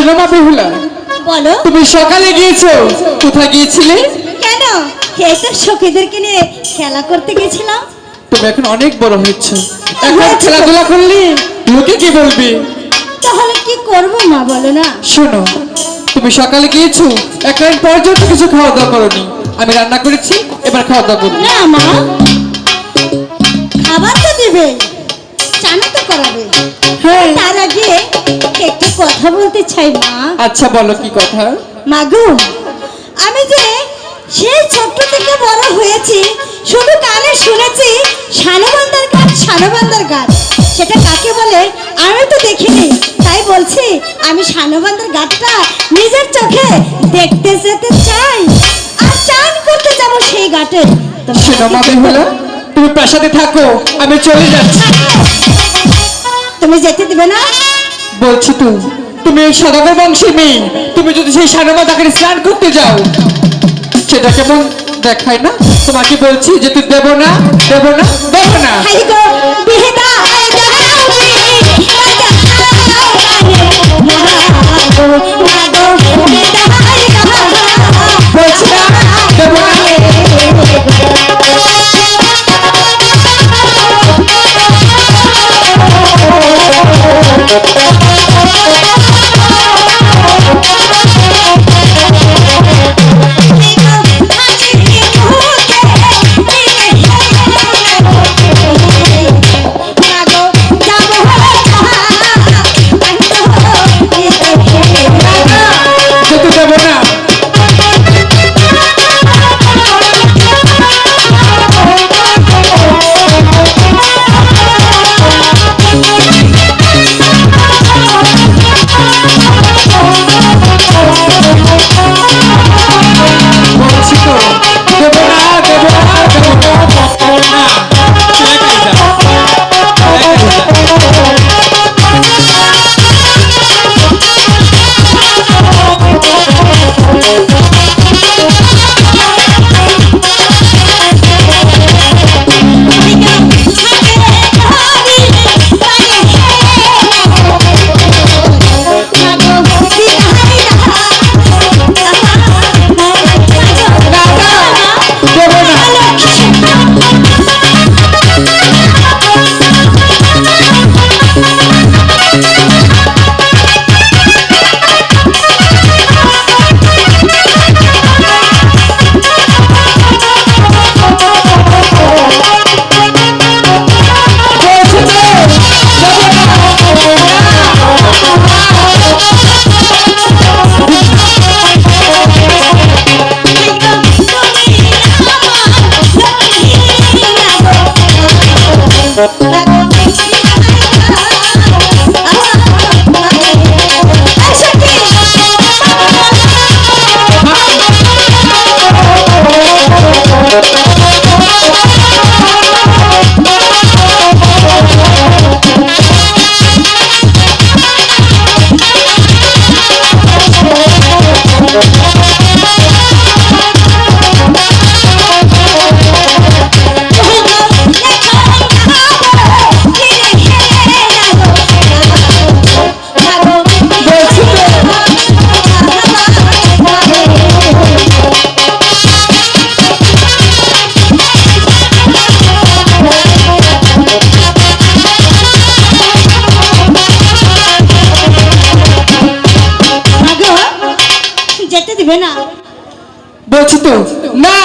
বলো না শোনো মা বেহুলা? বলো। তুমি সকালে গিয়েছো? কোথায় গিয়েছিলে? কেন? এই তো সখীদেরকে নিয়ে খেলা করতে গেছিলাম তুমি এখন অনেক বড় হয়েছো। এখন খেলাধুলা করলে লোকে কি বলবে? তাহলে কি করব মা বলো না। শোনো তুমি সকালে গিয়েছো এক পর্যন্ত কিছু খাওয়া দাওয়া করনি। আমি রান্না করেছি এবার খাওয়া দাওয়া করব। না মা। খাবার তো দেবে। তার আগে একটু কথা বলতে চাই মা। আচ্ছা বলো কি কথা? মাগু আমি যে সেই ছোট্ট থেকে বড় হয়েছি শুধু কানে শুনেছি সানবান্দার গাছ সানবান্দার গাছ সেটা কাকে বলে আমি তো দেখিনি। তাই বলছি আমি সানবান্দার গাছটা নিজের চোখে দেখতে যেতে চাই আর চান করতে যাব সেই তোমরা শোনো মা তুমি প্রাসাদে থাকো আমি চলে যাচ্ছি। তুমি যেতে দিবে না? বলছি তো তুমি ওই সদাগর বংশের মেয়ে। তুমি যদি সেই সানমা তাকে স্নান করতে যাও। সেটা কেমন দেখায় না? তোমাকে বলছি যে তুই দেবো না দেবো না দেবো না। Thank. দেবে না বলছি